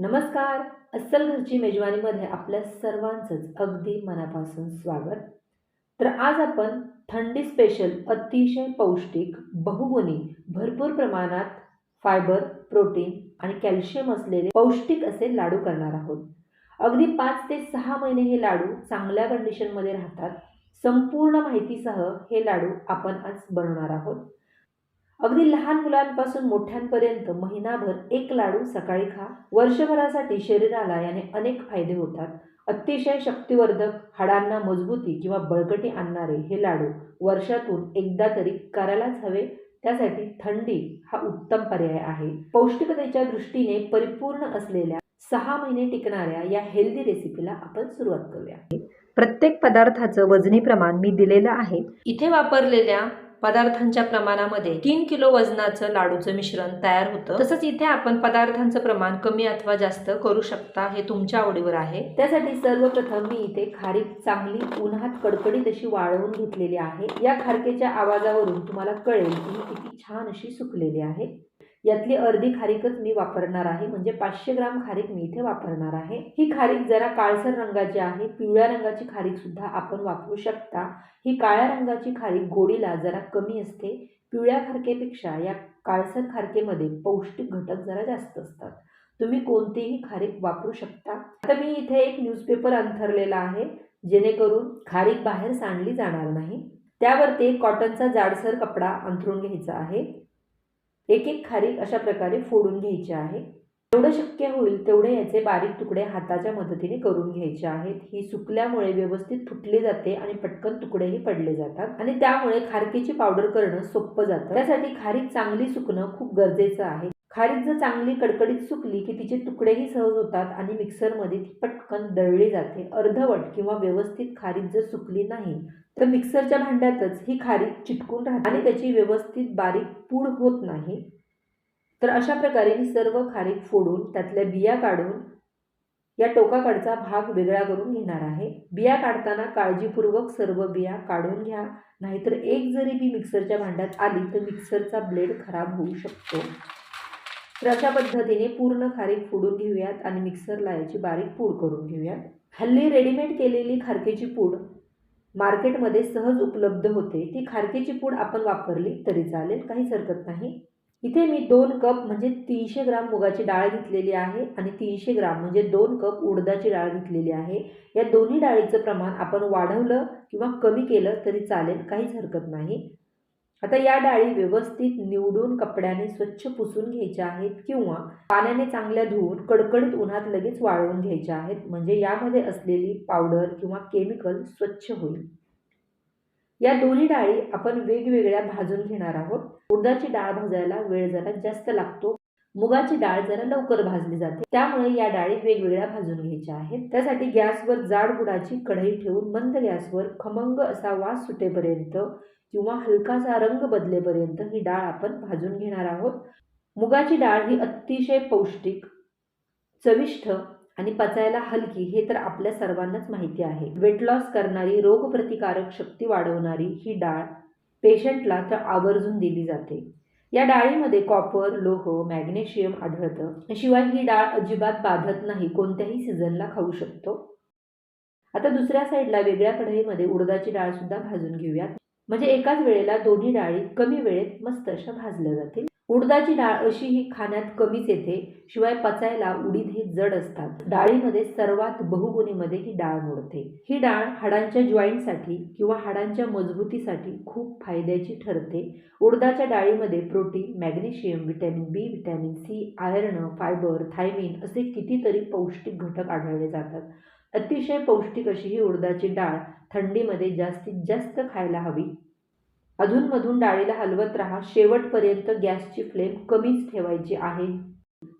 नमस्कार. अस्सल घरची मेजवानीमध्ये आपल्या सर्वांचंच अगदी मनापासून स्वागत. तर आज आपण थंडी स्पेशल अतिशय पौष्टिक बहुगुणी भरपूर प्रमाणात फायबर प्रोटीन आणि कॅल्शियम असलेले पौष्टिक असे लाडू करणार आहोत. अगदी पाच ते सहा महिने हे लाडू चांगल्या कंडिशनमध्ये राहतात. संपूर्ण माहितीसह हे लाडू आपण आज बनवणार आहोत. अगदी लहान मुलांपासून मोठ्यांपर्यंत महिनाभर एक लाडू सकाळी खा. वर्षभरासाठी शरीराला याने अनेक फायदे होतात. अतिशय शक्तिवर्धक हाडांना मजबूती किंवा बळकटी आणणारे हे लाडू वर्षातून एकदा तरी करायलाच हवे. त्यासाठी थंडी हा उत्तम पर्याय आहे. पौष्टिकतेच्या दृष्टीने परिपूर्ण असलेल्या सहा महिने टिकणाऱ्या या हेल्दी रेसिपीला आपण सुरुवात करूया. प्रत्येक पदार्थाचं वजनी प्रमाण मी दिलेलं आहे. इथे वापरलेल्या पदार्थांच्या प्रमाणामध्ये तीन किलो वजनाचं लाडूचं मिश्रण तयार होतं. तसंच इथे आपण पदार्थांचं प्रमाण कमी अथवा जास्त करू शकता हे तुमच्या आवडीवर आहे. त्यासाठी सर्वप्रथम मी इथे खारीक चांगली उन्हात कडकडीत अशी वाळवून घेतलेली आहे. या खारकेच्या आवाजावरून तुम्हाला कळेल की ही किती छान अशी सुकलेली आहे. यातली अर्धी खारीकच मी वापरणार आहे. म्हणजे पाचशे ग्राम खारीक मी इथे वापरणार आहे. ही खारीक जरा काळसर रंगाची आहे. पिवळ्या रंगाची खारीक सुद्धा आपण वापरू शकता. ही काळ्या रंगाची खारीक गोडीला जरा कमी असते. पिवळ्या खारकेपेक्षा या काळसर खारकेमध्ये पौष्टिक घटक जरा जास्त असतात. तुम्ही कोणतीही खारीक वापरू शकता. आता मी इथे एक न्यूजपेपर अंथरलेला आहे. जेणेकरून खारीक बाहेर सांडली जाणार नाही. त्यावरती कॉटनचा जाडसर कपडा अंथरून घ्यायचा आहे. एक एक खारीक अशा प्रकारे फोडून घ्यायचे आहे. जेवढं शक्य होईल तेवढे याचे बारीक तुकडे हाताच्या मदतीने करून घ्यायचे आहेत. ही सुकल्यामुळे व्यवस्थित फुटले जाते आणि पटकन तुकडेही पडले जातात आणि त्यामुळे खारकीची पावडर करणं सोपं जातं. त्यासाठी खारीक चांगली सुकणं खूप गरजेचं आहे. खारीक जर चांगली कडकडीत सुकली की तिचे तुकडेही सहज होतात आणि मिक्सरमध्ये ती पटकन दळली जाते. अर्धवट किंवा व्यवस्थित खारीक जर सुकली नाही तर मिक्सरच्या भांड्यातच ही खारीक चिटकून राहते आणि त्याची व्यवस्थित बारीक पूड होत नाही. तर अशा प्रकारे मी सर्व खारीक फोडून त्यातल्या बिया काढून या टोकाकडचा भाग वेगळा करून घेणार आहे. बिया काढताना काळजीपूर्वक सर्व बिया काढून घ्या. नाहीतर एक जरी बी मिक्सरच्या भांड्यात आली तर मिक्सरचा ब्लेड खराब होऊ शकतो. तर अशा पद्धतीने पूर्ण खारीक फोडून घेऊयात आणि मिक्सरला याची बारीक पूड करून घेऊयात. हल्ली रेडीमेड केलेली खारकेची पूड मार्केटमध्ये सहज उपलब्ध होते. ती खारकीची पूड आपण वापरली तरी चालेल काहीच हरकत नाही. इथे मी दोन कप म्हणजे तीनशे ग्राम मुगाची डाळ घेतलेली आहे आणि तीनशे ग्राम म्हणजे दोन कप उडदाची डाळ घेतलेली आहे. या दोन्ही डाळीचं प्रमाण आपण वाढवलं किंवा कमी केलं तरी चालेल काहीच हरकत नाही. आता या डाळी व्यवस्थित निवडून कपड्याने स्वच्छ पुसून घ्यायच्या आहेत किंवा पाण्याने चांगल्या धुवून कडकडीत उन्हात लगेच वाळवून घ्यायच्या आहेत. म्हणजे यामध्ये असलेली पावडर किंवा केमिकल स्वच्छ होईल. या दोन्ही डाळी आपण वेगवेगळ्या भाजून घेणार आहोत. उडदाची डाळ भाजायला वेळ जरा जास्त लागतो. मुगाची डाळ जरा लवकर भाजली जाते. त्यामुळे या डाळी वेगवेगळ्या भाजून घ्यायच्या आहेत. त्यासाठी गॅसवर जाड बुडाची कढई ठेवून मंद गॅसवर खमंग असा वास सुटेपर्यंत किंवा हलकासा रंग बदलेपर्यंत ही डाळ आपण भाजून घेणार आहोत. मुगाची डाळ ही अतिशय पौष्टिक चविष्ट आणि पचायला हलकी हे तर आपल्या सर्वांनाच माहिती आहे. वेट लॉस करणारी रोगप्रतिकारक शक्ती वाढवणारी ही डाळ पेशंटला तर आवर्जून दिली जाते. या डाळीमध्ये कॉपर लोह मॅग्नेशियम आढळतं. शिवाय ही डाळ अजिबात बाधत नाही कोणत्याही सीझनला खाऊ शकतो. आता दुसऱ्या साईडला वेगळ्या कढईमध्ये उडदाची डाळ सुद्धा भाजून घेऊयात. म्हणजे एकाच वेळेला दोन्ही डाळी कमी वेळेत मस्त अशा भाजल्या जातील. उडदाची डाळ अशी ही खाण्यात कमीच येते शिवाय पचायला उडीद हे जड असतात. डाळीमध्ये सर्वात बहुगुणीमध्ये ही डाळ मोडते. ही डाळ हाडांच्या जॉईंटसाठी किंवा हाडांच्या मजबूतीसाठी खूप फायद्याची ठरते. उडदाच्या डाळीमध्ये protein magnesium vitamin B vitamin C iron fibre thiamine असे कितीतरी पौष्टिक घटक आढळले जातात. अतिशय पौष्टिक अशी ही उडदाची डाळ थंडीमध्ये जास्तीत जास्त खायला हवी. अधूनमधून डाळीला हलवत राहा. शेवटपर्यंत गॅसची फ्लेम कमीच ठेवायची आहे.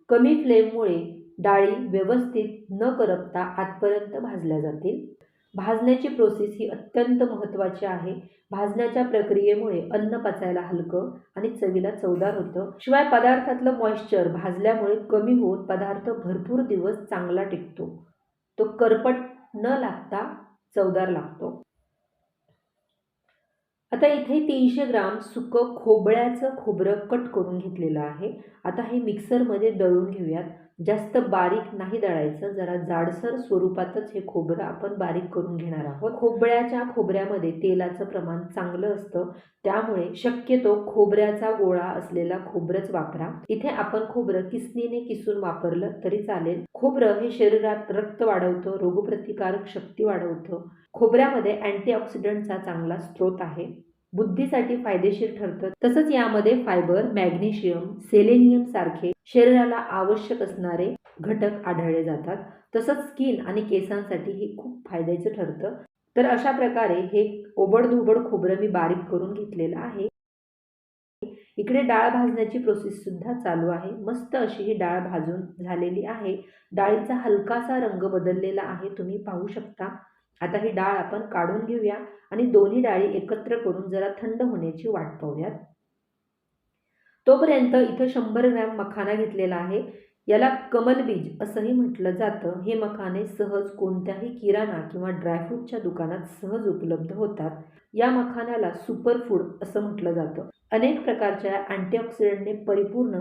कमी फ्लेममुळे डाळी व्यवस्थित न करपता आतपर्यंत भाजल्या जातील. भाजण्याची प्रोसेस ही अत्यंत महत्त्वाची आहे. भाजण्याच्या प्रक्रियेमुळे अन्न पचायला हलकं आणि चवीला चवदार होतं. शिवाय पदार्थातलं मॉइश्चर भाजल्यामुळे कमी होऊन पदार्थ भरपूर दिवस चांगला टिकतो. तो करपट न लागता चवदार लागतो. आता इथे तीनशे ग्राम सुकं खोबळ्याचं खोबरं कट करून घेतलेलं आहे. आता हे मिक्सरमध्ये दळून घेऊयात. जास्त बारीक नाही दळायचं जरा जाडसर स्वरूपातच हे खोबरं आपण बारीक करून घेणार आहोत. खोबऱ्याच्या खोबऱ्यामध्ये तेलाचं प्रमाण चांगलं असतं. त्यामुळे शक्यतो खोबऱ्याचा गोळा असलेला खोबरंच वापरा. इथे आपण खोबरं किसनीने किसून वापरलं तरी चालेल. खोबरं हे शरीरात रक्त वाढवतं रोगप्रतिकारक शक्ती वाढवतं. खोबऱ्यामध्ये अँटीऑक्सिडंटचा चांगला स्रोत आहे. बुद्धीसाठी फायदेशीर ठरतं तसंच यामध्ये फायबर मॅग्नेशियम सेलेनियम सारखे शरीराला आवश्यक असणारे घटक आढळले जातात. तसंच स्किन आणि केसांसाठी हे खूप फायद्याचं ठरतं. तर अशा प्रकारे हे ओबडधोबड खोबरं मी बारीक करून घेतलेलं आहे. इकडे डाळ भाजण्याची प्रोसेस सुद्धा चालू आहे. मस्त अशी ही डाळ भाजून झालेली आहे. डाळीचा हलकासा रंग बदललेला आहे. तुम्ही पाहू शकता. आता ही डाळ आपण काढून घेऊया आणि दोन्ही डाळी एकत्र करून जरा थंड होण्याची वाट पाहूयात. तोपर्यंत इथं शंभर ग्रॅम मखाना घेतलेला आहे. याला कमलबीज असंही म्हटलं जातं. हे मखाने सहज कोणत्याही किराणा किंवा ड्रायफ्रूटच्या दुकानात सहज उपलब्ध होतात. या मखाण्याला सुपरफूड असं म्हटलं जातं. अनेक प्रकारच्या अँटीऑक्सिडंटने परिपूर्ण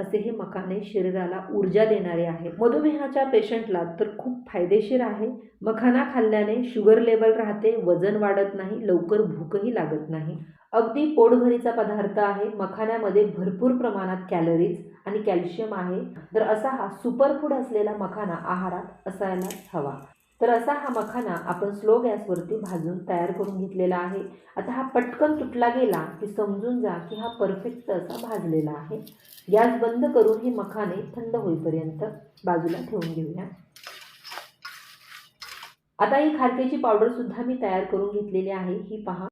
असे हे मखाने शरीराला ऊर्जा देणारे आहे. मधुमेहाच्या पेशंटला तर खूप फायदेशीर आहे. मखाना खाल्ल्याने शुगर लेवल राहते वजन वाढत नाही लवकर भूकही लागत नाही. अगदी पोटभरीचा पदार्थ आहे. मखाण्यामध्ये भरपूर प्रमाणात कॅलरीज आणि कॅल्शियम आहे. तर असा हा सुपरफूड असलेला मखाना आहारात असायलाच हवा. तर असा हा मखाना आपण स्लो गॅसवरती भाजून तयार करून घेतलेला आहे. आता हा पटकन तुटला गेला की समजून जा की हा परफेक्ट असा भाजलेला आहे. गॅस बंद करून हे मखाने थंड होईपर्यंत बाजूला ठेवून घेऊया. आता ही खारकेची पावडरसुद्धा मी तयार करून घेतलेली आहे. ही पहा.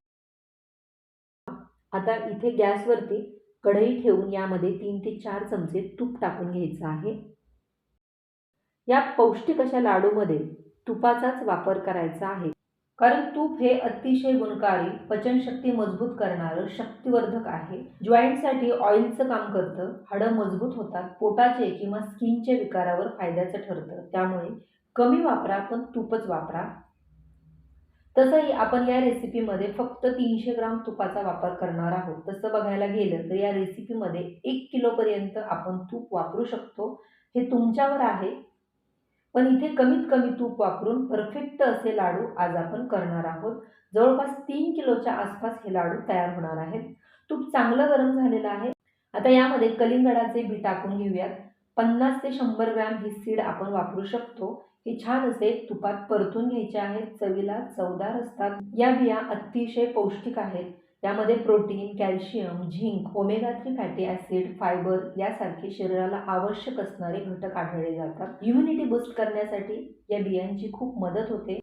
आता इथे गॅसवरती कढई ठेवून यामध्ये तीन ते चार चमचे तूप टाकून घ्यायचं आहे. या पौष्टिक अशा लाडूमध्ये तुपाचाच वापर करायचा आहे. कारण तूप हे अतिशय गुणकारी पचनशक्ती मजबूत करणारं शक्तिवर्धक आहे. जॉईंटसाठी ऑइलचं काम करतं हाडं मजबूत होतात पोटाचे किंवा स्किनच्या विकारावर फायद्याचं ठरतं. त्यामुळे कमी वापरा पण तूपच वापरा. तसंही आपण या रेसिपीमध्ये फक्त तीनशे ग्राम तुपाचा वापर करणार आहोत. तसं बघायला गेलं तर या रेसिपीमध्ये एक किलोपर्यंत आपण तूप वापरू शकतो. हे तुमच्यावर आहे. पण इथे कमीत कमी तूप वापरून परफेक्ट असे लाडू आज आपण करणार आहोत. जवळपास तीन किलोच्या आसपास हे लाडू तयार होणार आहेत. तूप चांगलं गरम झालेलं आहे. आता यामध्ये कलिंगडाचे बी टाकून घेऊयात. पन्नास ते शंभर ग्रॅम ही सीड आपण वापरू शकतो. हे छान असे तुपात परतून घ्यायचे आहेत. चवीला चवदार असतात. या बिया अतिशय पौष्टिक आहेत. यामध्ये protein calcium zinc omega three fatty acid fibre यासारखे शरीराला आवश्यक असणारे घटक आढळले जातात. इम्युनिटी बूस्ट करण्यासाठी या बियांची खूप मदत होते.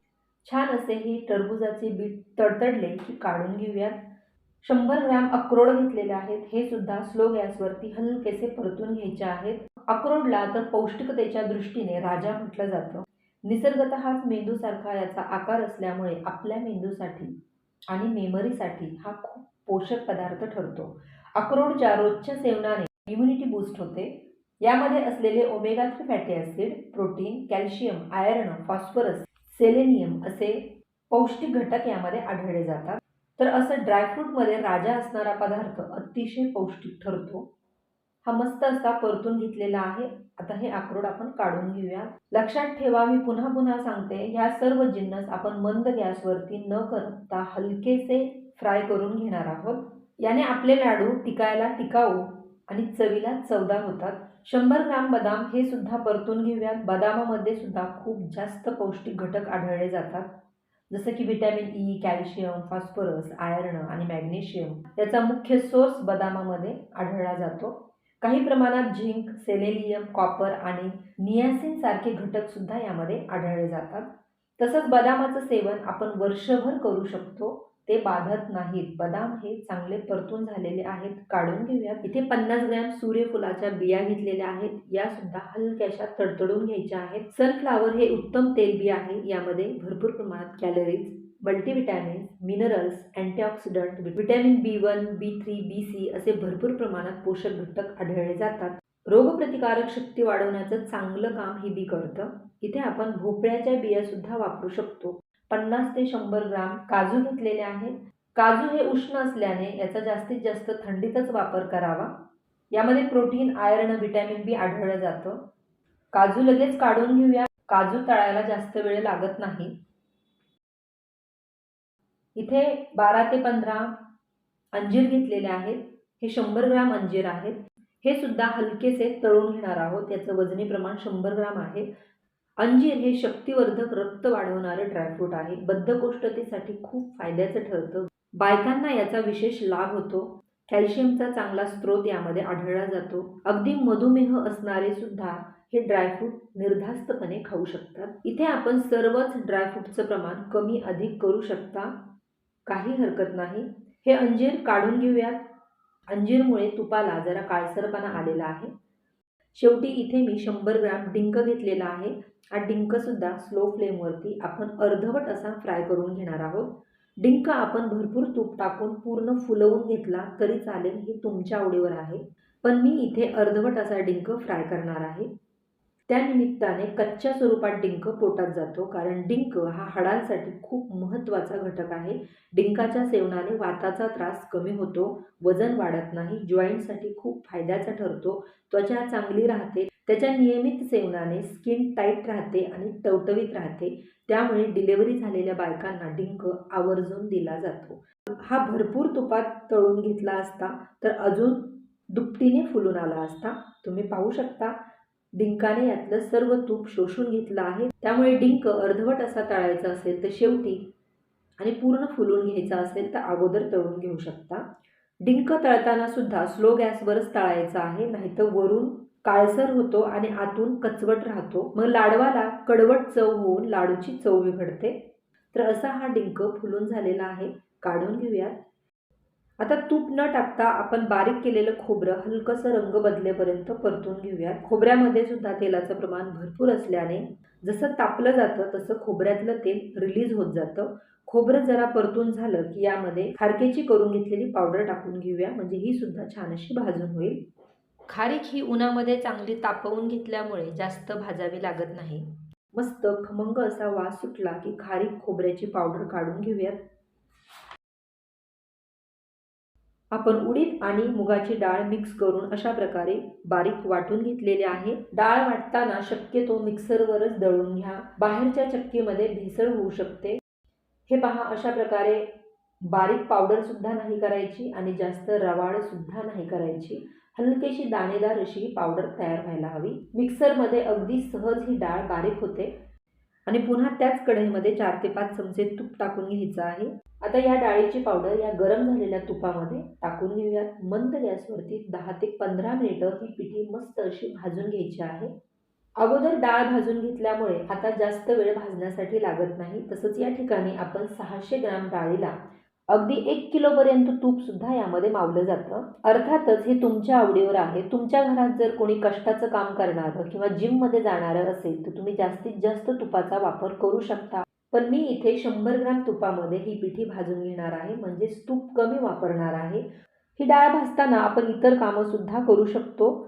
छान असे ही टरबुजाचे बीट तडतडले की काढून घेऊयात. शंभर ग्रॅम अक्रोड घेतलेले आहेत. हे सुद्धा स्लो गॅसवरती हलकेसे परतून घ्यायचे आहेत. अक्रोडला तर पौष्टिकतेच्या दृष्टीने राजा म्हटलं जातं. निसर्गत हाच मेंदूसारखा याचा आकार असल्यामुळे आपल्या मेंदूसाठी आणि मेमरीसाठी हा खूप पोषक पदार्थ ठरतो. अक्रोडच्या रोजच्या सेवनाने इम्युनिटी बूस्ट होते यामध्ये असलेले omega three fatty acid protein calcium iron phosphorus selenium असे पौष्टिक घटक यामध्ये आढळले जातात. तर असं ड्रायफ्रूटमध्ये राजा असणारा पदार्थ अतिशय पौष्टिक ठरतो. हा मस्त असा परतून घेतलेला आहे. आता हे अक्रोड आपण काढून घेऊया. लक्षात ठेवा मी पुन्हा पुन्हा सांगते ह्या सर्व जिन्नस आपण मंद गॅसवरती न करता हलकेसे फ्राय करून घेणार आहोत. याने आपले लाडू टिकायला टिकाऊ आणि चवीला चवदार होतात. शंभर ग्राम बदाम हे सुद्धा परतून घेऊयात बदामामध्ये सुद्धा खूप जास्त पौष्टिक घटक आढळले जातात. जसं की vitamin E calcium phosphorus iron आणि मॅग्नेशियम याचा मुख्य सोर्स बदामामध्ये आढळला जातो. काही प्रमाणात झिंक सेलेनियम कॉपर आणि नियासिन सारखे घटक सुद्धा यामध्ये आढळले जातात. तसंच बदामाचं सेवन आपण वर्षभर करू शकतो. ते बाधत नाहीत. बदाम हे चांगले परतून झालेले आहेत. काढून घेऊयात. इथे पन्नास ग्रॅम सूर्यफुलाच्या बिया घेतलेल्या आहेत. या सुद्धा हलक्याशा तडतडून घ्यायच्या आहेत. सनफ्लावर हे उत्तम तेलबी आहे. यामध्ये भरपूर प्रमाणात calories multivitamins minerals antioxidant vitamin B one B three B C असे भरपूर प्रमाणात पोषक घटक आढळले जातात. रोगप्रतिकारक शक्ती वाढवण्याचं चांगलं काम ही बी करतं. इथे आपण भोपळ्याच्या बिया सुद्धा वापरू शकतो. पन्नास ते शंभर ग्राम काजू घेतलेले आहेत. काजू हे उष्ण असल्याने याचा जास्तीत जास्त थंडीतच वापर करावा. यामध्ये प्रोटीन आयर्न व्हिटॅमिन बी आढळलं जातं. काजू लगेच काढून घेऊया. काजू तळायला जास्त वेळ लागत नाही. इथे बारा ते पंधरा अंजीर घेतलेले आहेत. हे शंभर ग्राम अंजीर आहेत. हे सुद्धा हलकेसे तळून घेणार आहोत. याचं वजनी प्रमाण शंभर ग्राम आहे. अंजीर हे शक्तिवर्धक रक्त वाढवणारे ड्रायफ्रूट आहे. बद्धकोष्ठतेसाठी खूप फायद्याचं ठरतं. बायकांना याचा विशेष लाभ होतो. कॅल्शियमचा चांगला स्रोत यामध्ये आढळला जातो. अगदी मधुमेह असणारे सुद्धा हे ड्रायफ्रूट निर्धास्तपणे खाऊ शकतात. इथे आपण सर्वच ड्रायफ्रूटचं प्रमाण कमी अधिक करू शकता. काही हरकत नाही. हे अंजीर काढून घेऊयात. अंजीरमुळे तुपाला जरा काळसरपणा आलेला आहे. शेवटी इथे मी शंभर ग्राम डिंक घेतलेला आहे. हा डिंकसुद्धा स्लो फ्लेमवरती आपण अर्धवट असा फ्राय करून घेणार आहोत. डिंक आपण भरपूर तूप टाकून पूर्ण फुलवून घेतला तरी चालेल हे तुमच्या आवडीवर आहे. पण मी इथे अर्धवट असा डिंक फ्राय करणार आहे. त्यानिमित्ताने कच्च्या स्वरूपात डिंक पोटात जातो कारण डिंक हा हाडांसाठी खूप महत्त्वाचा घटक आहे. डिंकाच्या सेवनाने वाताचा त्रास कमी होतो वजन वाढत नाही जॉईंटसाठी खूप फायद्याचा ठरतो त्वचा चांगली राहते त्याच्या नियमित सेवनाने स्किन टाईट राहते आणि टवटवीत राहते. त्यामुळे डिलेवरी झालेल्या बायकांना डिंक आवर्जून दिला जातो. हा भरपूर तुपात तळून घेतला असता तर अजून दुपटीने फुलून आला असता तुम्ही पाहू शकता. डिंकाने यातलं सर्व तूप शोषून घेतलं आहे. त्यामुळे डिंक अर्धवट असा तळायचा असेल तर शेवटी आणि पूर्ण फुलून घ्यायचा असेल तर अगोदर तळून घेऊ शकता. डिंक तळताना सुद्धा स्लो गॅसवरच तळायचा आहे नाहीतर वरून काळसर होतो आणि आतून कचवट राहतो. मग लाडवाला कडवट चव होऊन लाडूची चव बिघडते. तर असा हा डिंक फुलून झालेला आहे. काढून घेऊयात. आता तूप न टाकता आपण बारीक केलेलं खोबरं हलकंसं रंग बदलेपर्यंत परतून घेऊयात. खोबऱ्यामध्ये सुद्धा तेलाचं प्रमाण भरपूर असल्याने जसं तापलं जातं तसं खोबऱ्यातलं तेल रिलीज होत जातं. खोबरं जरा परतून झालं की यामध्ये खारकेची करून घेतलेली पावडर टाकून घेऊया. म्हणजे ही सुद्धा छान अशी भाजून होईल. खारीक ही उन्हामध्ये चांगली तापवून घेतल्यामुळे जास्त भाजावी लागत नाही. मस्त खमंग असा वास सुटला की खारीक खोबऱ्याची पावडर काढून घेऊयात. आपण उडीद आणि मुगाची डाळ मिक्स करून अशा प्रकारे बारीक वाटून घेतलेली आहे. डाळ वाटताना शक्यतो मिक्सरवरच दळून घ्या. बाहेरच्या चक्कीमध्ये भेसळ होऊ शकते. हे पहा अशा प्रकारे बारीक पावडरसुद्धा नाही करायची आणि जास्त रवाळसुद्धा नाही करायची. हलकेशी दाणेदार अशी ही पावडर तयार व्हायला हवी. मिक्सरमध्ये अगदी सहज ही डाळ बारीक होते. आणि पुन्हा त्याच कढईमध्ये चार ते पाच चमचे तूप टाकून घ्यायचं आहे. आता या डाळीची पावडर या गरम झालेल्या तुपामध्ये टाकून घेऊयात. मंद गॅसवरती दहा ते पंधरा मिनिटं ही पिठी मस्त अशी भाजून घ्यायची आहे. अगोदर डाळ भाजून घेतल्यामुळे आता जास्त वेळ भाजण्यासाठी लागत नाही. तसंच या ठिकाणी आपण सहाशे ग्राम डाळीला अगदी एक किलोपर्यंत तूपसुद्धा यामध्ये मावलं जातं. अर्थातच हे तुमच्या आवडीवर आहे. तुमच्या घरात जर कोणी कष्टाचं काम करणारं किंवा जिममध्ये जाणारं असेल तर तुम्ही जास्तीत जास्त तुपाचा वापर करू शकता. पण मी इथे शंभर ग्राम तुपामध्ये ही पिठी भाजून घेणार आहे. म्हणजेच तूप कमी वापरणार आहे. ही डाळ भाजताना आपण इतर कामंसुद्धा करू शकतो.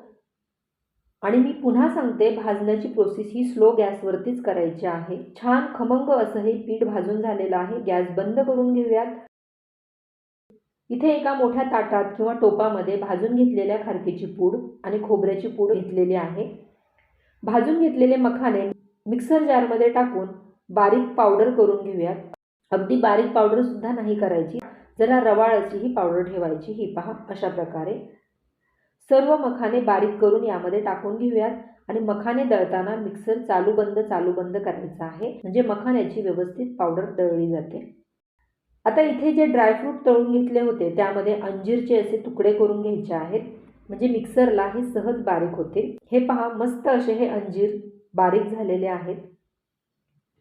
आणि मी पुन्हा सांगते भाजण्याची प्रोसेस ही स्लो गॅसवरतीच करायची आहे. छान खमंग असं हे पीठ भाजून झालेलं आहे. गॅस बंद करून घेऊयात. इथे एका मोठ्या ताटात किंवा टोपामध्ये भाजून घेतलेल्या खारकीची पूड आणि खोबऱ्याची पूड घेतलेली आहे. भाजून घेतलेले मखाने मिक्सर जारमध्ये टाकून बारीक पावडर करून घेऊयात. अगदी बारीक पावडरसुद्धा नाही करायची. जरा रवाळ अशी ही पावडर ठेवायची. ही पहा अशा प्रकारे. सर्व मखाने बारीक करून यामध्ये टाकून घेऊयात. आणि मखाने दळताना मिक्सर चालू बंद चालू बंद करायचा आहे. म्हणजे मखाण्याची व्यवस्थित पावडर दळली जाते. आता इथे जे ड्रायफ्रूट तळून घेतले होते त्यामध्ये अंजीरचे असे तुकडे करून घ्यायचे आहेत. म्हणजे मिक्सरला हे सहज बारीक होते. हे पहा मस्त असे हे अंजीर बारीक झालेले आहेत.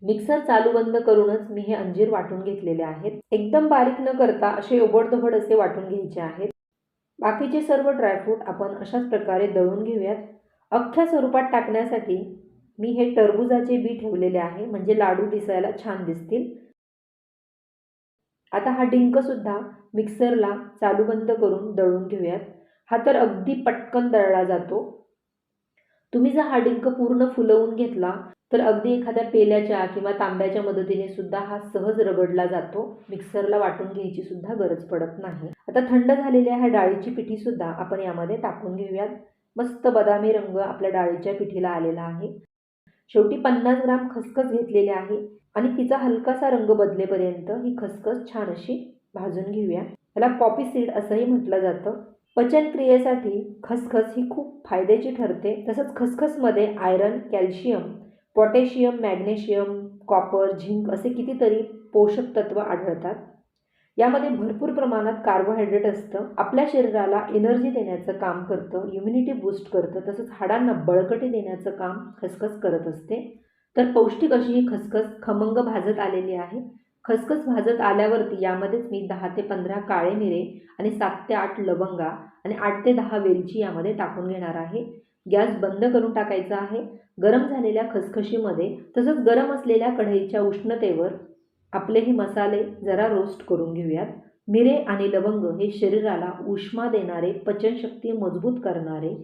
मिक्सर चालू बंद करूनच मी हे अंजीर वाटून घेतलेले आहेत. एकदम बारीक न करता असे ओबडधोबड असे वाटून घ्यायचे आहेत. बाकीचे सर्व ड्रायफ्रूट आपण अशाच प्रकारे दळून घेऊयात. अख्ख्या स्वरूपात टाकण्यासाठी मी हे टरबुजाचे बी ठेवलेले आहे. म्हणजे लाडू दिसायला छान दिसतील. आता हा डिंकसुद्धा मिक्सरला चालू बंद करून दळून घेऊयात. हा तर अगदी पटकन दळला जातो. तुम्ही जर हा डिंक पूर्ण फुलवून घेतला तर अगदी एखाद्या पेल्याच्या किंवा तांब्याच्या मदतीने सुद्धा हा सहज रगडला जातो. मिक्सरला वाटून घ्यायची सुद्धा गरज पडत नाही. आता थंड झालेल्या ह्या डाळीची पिठीसुद्धा आपण यामध्ये टाकून घेऊयात. मस्त बदामी रंग आपल्या डाळीच्या पिठीला आलेला आहे. शेवटी पन्नास ग्राम खसखस घेतलेले आहे. आणि तिचा हलकासा रंग बदलेपर्यंत ही खसखस छान अशी भाजून घेऊया. त्याला पॉपी सीड असंही म्हटलं जातं. पचनक्रियेसाठी खसखस ही खूप फायद्याची ठरते. तसंच खसखसमध्ये iron calcium potassium magnesium copper zinc असे कितीतरी पोषक तत्व आढळतात. यामध्ये भरपूर प्रमाणात कार्बोहायड्रेट असतं. आपल्या शरीराला एनर्जी देण्याचं काम करतं इम्युनिटी बूस्ट करतं. तसंच हाडांना बळकटी देण्याचं काम खसखस करत असते. तर पौष्टिक अशी ही खसखस खमंग भाजत आलेली आहे. खसखस भाजत आल्यावरती यामध्येच मी दहा ते पंधरा काळे मिरे आणि सात ते आठ लवंगा आणि आठ ते दहा वेलची यामध्ये टाकून घेणार आहे. गॅस बंद करून टाकायचा आहे. गरम झालेल्या खसखशीमध्ये तसंच गरम असलेल्या कढईच्या उष्णतेवर आपले हे मसाले जरा रोस्ट करून घेऊयात. मिरे आणि लवंग हे शरीराला उष्मा देणारे पचनशक्ती मजबूत करणारे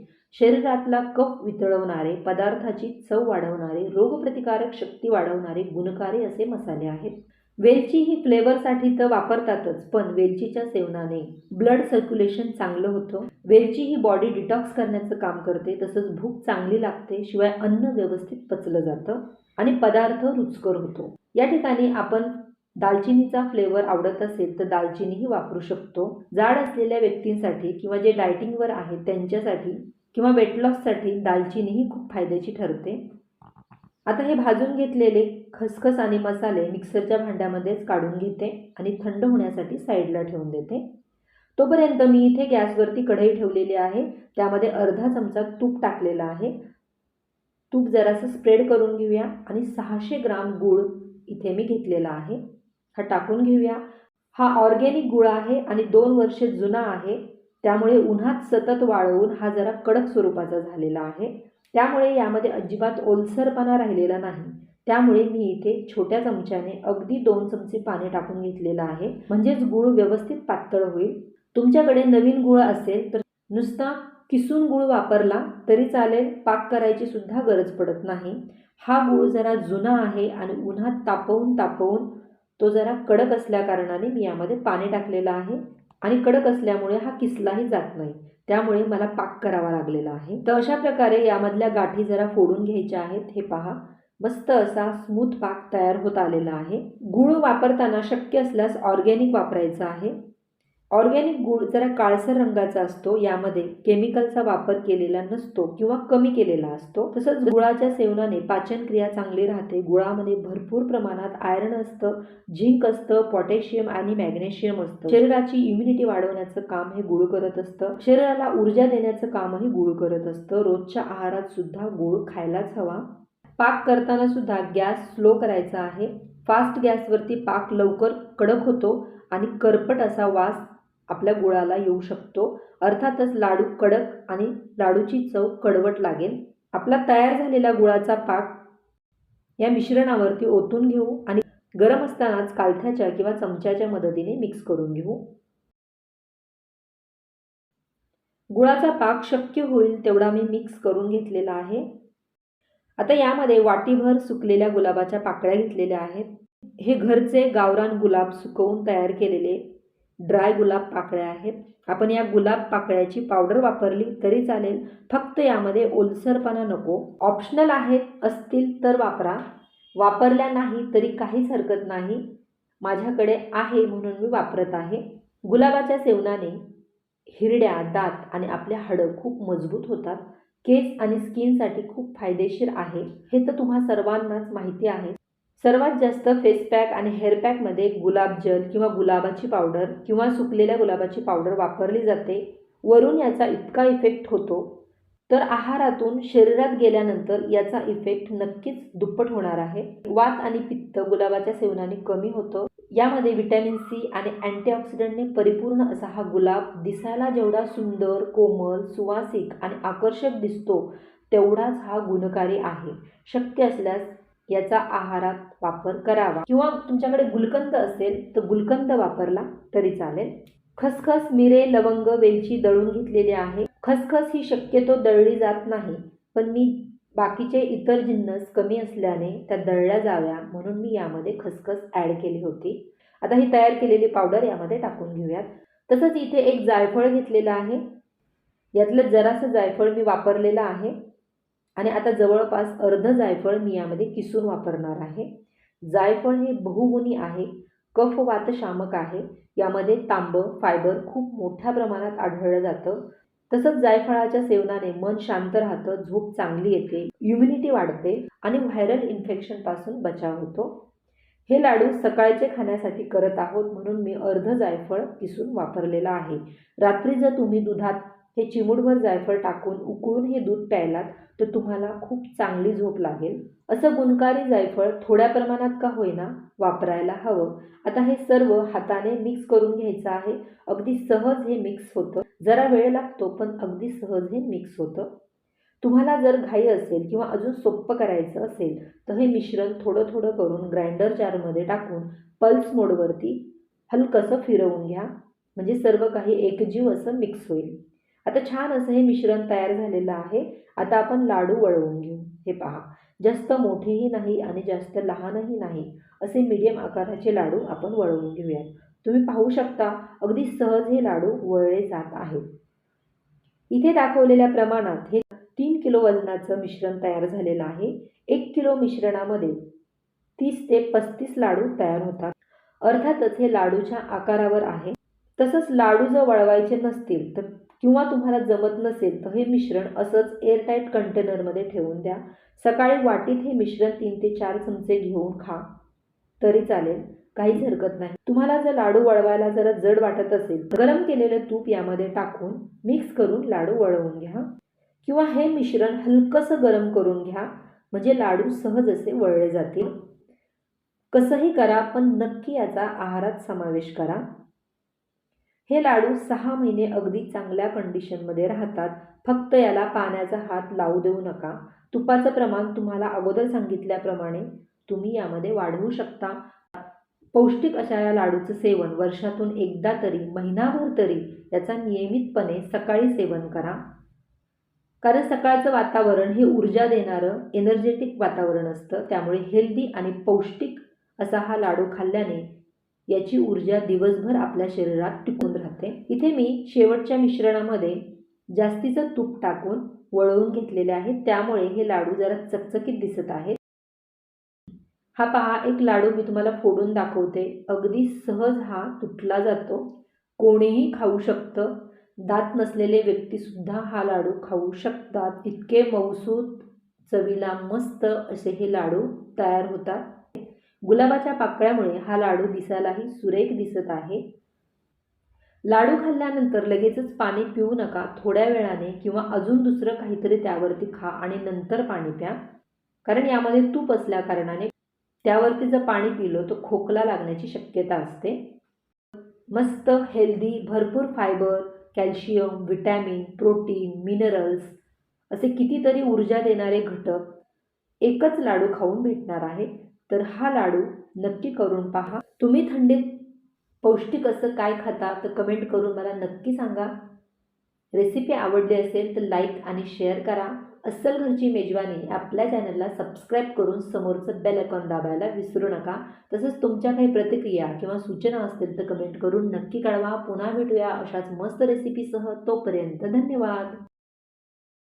शरीरातला कप वितळवणारे पदार्थाची चव वाढवणारे रोगप्रतिकारक शक्ती वाढवणारे गुणकारी असे मसाले आहेत. वेलची ही फ्लेवरसाठी तर वापरतातच पण वेलचीच्या सेवनाने ब्लड सर्क्युलेशन चांगलं होतं. वेलची ही बॉडी डिटॉक्स करण्याचं काम करते तसंच भूक चांगली लागते शिवाय अन्न व्यवस्थित पचलं जातं आणि पदार्थ रुचकर होतो. या ठिकाणी आपण दालचिनीचा फ्लेवर आवडत असेल तर दालचिनीही वापरू शकतो. जाड असलेल्या व्यक्तींसाठी किंवा जे डायटिंगवर आहेत त्यांच्यासाठी किंवा वेट लॉससाठी दालचिनी ही खूप फायद्याची ठरते. आता हे भाजून घेतलेले खसखस आणि मसाले मिक्सरच्या भांड्यामध्येच काढून घेते आणि थंड होण्यासाठी साईडला ठेवून देते. तोपर्यंत मी इथे गॅसवरती कढई ठेवलेली आहे. त्यामध्ये अर्धा चमचा तूप टाकलेला आहे. तूप जरासं स्प्रेड करून घेऊया आणि सहाशे ग्राम गूळ इथे मी घेतलेला आहे. हा टाकून घेऊया. हा ऑर्गेनिक गुळ आहे आणि दोन वर्षे जुना आहे. त्यामुळे उन्हात सतत वाळवून हा जरा कडक स्वरूपाचा झालेला आहे. त्यामुळे यामध्ये अजिबात ओलसरपणा राहिलेला नाही. त्यामुळे मी इथे छोट्या चमच्याने अगदी दोन चमचे पाणी टाकून घेतलेलं आहे. म्हणजेच गूळ व्यवस्थित पातळ होईल. तुमच्याकडे नवीन गूळ असेल तर नुसता किसून गूळ वापरला तरी चालेल पाक करायची सुद्धा गरज पडत नाही. हा गूळ जरा जुना आहे आणि उन्हात तापवून तापवून तो जरा कडक असल्याकारणाने मी यामध्ये पाणी टाकलेलं आहे. आणि कडक असल्यामुळे हा किसलाही जात नाही. त्यामुळे मला पाक करावा लागलेला आहे. तर अशा प्रकारे यामधल्या गाठी जरा फोडून घ्यायच्या आहेत. हे पहा. मस्त असा स्मूथ पाक तयार होत आलेला आहे. गूळ वापरताना शक्य असल्यास ऑर्गॅनिक वापरायचा आहे. ऑर्गॅनिक गूळ जरा काळसर रंगाचा असतो यामध्ये केमिकलचा वापर केलेला नसतो किंवा कमी केलेला असतो. तसंच गुळाच्या सेवनाने पाचनक्रिया चांगली राहते. गुळामध्ये भरपूर प्रमाणात आयरन असतं झिंक असतं पोटॅशियम आणि मॅग्नेशियम असतं. शरीराची इम्युनिटी वाढवण्याचं काम हे गुळ करत असतं. शरीराला ऊर्जा देण्याचं कामही गुळ करत असतं. रोजच्या आहारात सुद्धा गुळ खायलाच हवा. पाक करताना सुद्धा गॅस स्लो करायचा आहे. फास्ट गॅसवरती पाक लवकर कडक होतो आणि करपट असा वास आपल्या गुळाला येऊ शकतो. अर्थातच लाडू कडक आणि लाडूची चव कडवट लागेल. आपला तयार झालेला गुळाचा पाक या मिश्रणावरती ओतून घेऊ आणि गरम असतानाच कालथ्याच्या किंवा चमच्याच्या मदतीने मिक्स करून घेऊ. गुळाचा पाक शक्य होईल तेवढा मी मिक्स करून घेतलेला आहे. आता यामध्ये वाटीभर सुकलेल्या गुलाबाच्या पाकळ्या घेतलेल्या आहेत. हे घरचे गावरान गुलाब सुकवून तयार केलेले ड्राय गुलाब पाकळ्या आहेत. आपण या गुलाब पाकळ्याची पावडर वापरली तरी चालेल. फक्त यामध्ये ओलसरपणा नको. ऑप्शनल आहेत असतील तर वापरा. वापरल्या नाही तरी काहीच हरकत नाही. माझ्याकडे आहे म्हणून मी वापरत आहे. गुलाबाच्या सेवनाने हिरड्या दात आणि आपले हाडं खूप मजबूत होतात. केस आणि स्किनसाठी खूप फायदेशीर आहे. हे तर तुम्हा सर्वांनाच माहिती आहे. सर्वात जास्त फेस पॅक आणि हेअर पॅकमध्ये गुलाब जल किंवा गुलाबाची पावडर किंवा सुकलेल्या गुलाबाची पावडर वापरली जाते. वरून याचा इतका इफेक्ट होतो. तर आहारातून शरीरात गेल्यानंतर याचा इफेक्ट नक्कीच दुप्पट होणार आहे. वात आणि पित्त गुलाबाच्या सेवनाने कमी होतं. यामध्ये व्हिटॅमिन सी आणि अँटीऑक्सिडंटने परिपूर्ण असा हा गुलाब दिसायला जेवढा सुंदर कोमल सुवासिक आणि आकर्षक दिसतो तेवढाच हा गुणकारी आहे. शक्य असल्यास याचा आहारात वापर करावा. किंवा तुमच्याकडे गुलकंद असेल तर गुलकंद वापरला तरी चालेल. खसखस मिरे लवंग वेलची दळून घेतलेली आहे. खसखस ही शक्यतो दळली जात नाही पण मी बाकीचे इतर जिन्नस कमी असल्याने त्या दळल्या जाव्या म्हणून मी यामध्ये खसखस ॲड केली होती. आता ही तयार केलेली पावडर यामध्ये टाकून घेऊयात. तसंच इथे एक जायफळ घेतलेलं आहे. यातलं जरासं जायफळ मी वापरलेलं आहे. आणि आता जवळपास अर्ध जायफळ मी यामध्ये किसून वापरणार आहे. जायफळ हे बहुगुणी आहे कफ वातशामक आहे. यामध्ये तांब फायबर खूप मोठ्या प्रमाणात आढळलं जातं. तसंच जायफळाच्या सेवनाने मन शांत राहतं झोप चांगली येते इम्युनिटी वाढते आणि व्हायरल इन्फेक्शनपासून बचाव होतो. हे लाडू सकाळचे खाण्यासाठी करत आहोत म्हणून मी अर्ध जायफळ किसून वापरलेलं आहे. रात्री जर तुम्ही दुधात हे चिमूटभर जायफळ टाकून उकळून हे दूध प्यायलात तर तुम्हाला खूप चांगली झोप लागेल. असं गुणकारी जायफळ थोड्या प्रमाणात का होईना वापरायला हवं. आता हे सर्व हाताने मिक्स करून घ्यायचं आहे. अगदी सहज हे मिक्स होतं. जरा वेळ लागतो पण अगदी सहज हे मिक्स होतं. तुम्हाला जर घाई असेल किंवा अजून सोपं करायचं असेल तर हे मिश्रण थोडं थोडं करून ग्राइंडर जारमध्ये टाकून पल्स मोडवरती हलकंसं फिरवून घ्या. म्हणजे सर्व काही एकजीव असं मिक्स होईल. आता छान असं हे मिश्रण तयार झालेलं आहे. आता आपण लाडू वळवून घेऊ. हे पहा. जास्त मोठेही नाही आणि जास्त लहानही नाही. असे मीडियम आकाराचे लाडू आपण वळवून घेऊयात. तुम्ही पाहू शकता अगदी सहज हे लाडू वळले जात आहेत. इथे दाखवलेल्या प्रमाणात हे तीन किलो वजनाचं मिश्रण तयार झालेलं आहे. एक किलो मिश्रणामध्ये तीस ते पस्तीस लाडू तयार होतात. अर्थातच हे लाडूच्या आकारावर आहे. तसंच लाडू जर वळवायचे नसतील तर किंवा तुम्हाला जमत नसेल तर हे मिश्रण असंच एअरटाईट कंटेनरमध्ये ठेवून द्या. सकाळी वाटीत हे मिश्रण तीन ते चार चमचे घेऊन खा. तरी चालेल काहीच हरकत नाही. तुम्हाला जर लाडू वळवायला जरा जड वाटत असेल तर गरम केलेलं तूप यामध्ये टाकून मिक्स करून लाडू वळवून घ्या. किंवा हे मिश्रण हलकंसं गरम करून घ्या म्हणजे लाडू सहज असे वळले जातील. कसंही करा पण नक्की याचा आहारात समावेश करा. हे लाडू सहा महिने अगदी चांगल्या कंडिशनमध्ये राहतात. फक्त याला पाण्याचा हात लावू देऊ नका. तुपाचं प्रमाण तुम्हाला अगोदर सांगितल्याप्रमाणे तुम्ही यामध्ये वाढवू शकता. पौष्टिक अशा या लाडूचं सेवन वर्षातून एकदा तरी महिनाभर तरी याचा नियमितपणे सकाळी सेवन करा. कारण सकाळचं वातावरण हे ऊर्जा देणारं एनर्जेटिक वातावरण असतं. त्यामुळे हेल्दी आणि पौष्टिक असा हा लाडू खाल्ल्याने याची ऊर्जा दिवसभर आपल्या शरीरात टिकून राहते. इथे मी शेवटच्या मिश्रणामध्ये जास्तीचं तूप टाकून वळवून घेतलेले आहे. त्यामुळे हे लाडू जरा चकचकीत दिसत आहेत. हा पहा एक लाडू मी तुम्हाला फोडून दाखवते. अगदी सहज हा तुटला जातो. कोणीही खाऊ शकतं. दात नसलेले व्यक्तीसुद्धा हा लाडू खाऊ शकतात. इतके मौसूद चवीला मस्त असे हे लाडू तयार होतात. गुलाबाच्या पाकळ्यामुळे हा लाडू दिसायलाही सुरेख दिसत आहे. लाडू खाल्ल्यानंतर लगेचच पाणी पिऊ नका थोड्या वेळाने किंवा अजून दुसरं काहीतरी त्यावरती खा आणि नंतर पाणी प्या. कारण यामध्ये तूप असल्या कारणाने त्यावरती जर पाणी पिलं तर खोकला लागण्याची शक्यता असते. मस्त हेल्दी भरपूर fibre calcium vitamin protein minerals असे कितीतरी ऊर्जा देणारे घटक एकच लाडू खाऊन भेटणार आहे. तर हा लाडू नक्की करून पहा. तुम्ही थंडीत पौष्टिक असं काय खाता तर कमेंट करून मला नक्की सांगा. रेसिपी आवडली असेल तर लाईक आणि शेअर करा. अस्सल घरची मेजवानी आपल्या चॅनलला सबस्क्राईब करून समोरचं बेल आयकॉन दाबायला विसरू नका. तसंच तुमच्या काही प्रतिक्रिया किंवा सूचना असतील तर कमेंट करून नक्की कळवा. पुन्हा भेटूया अशाच मस्त रेसिपीसह तोपर्यंत धन्यवाद.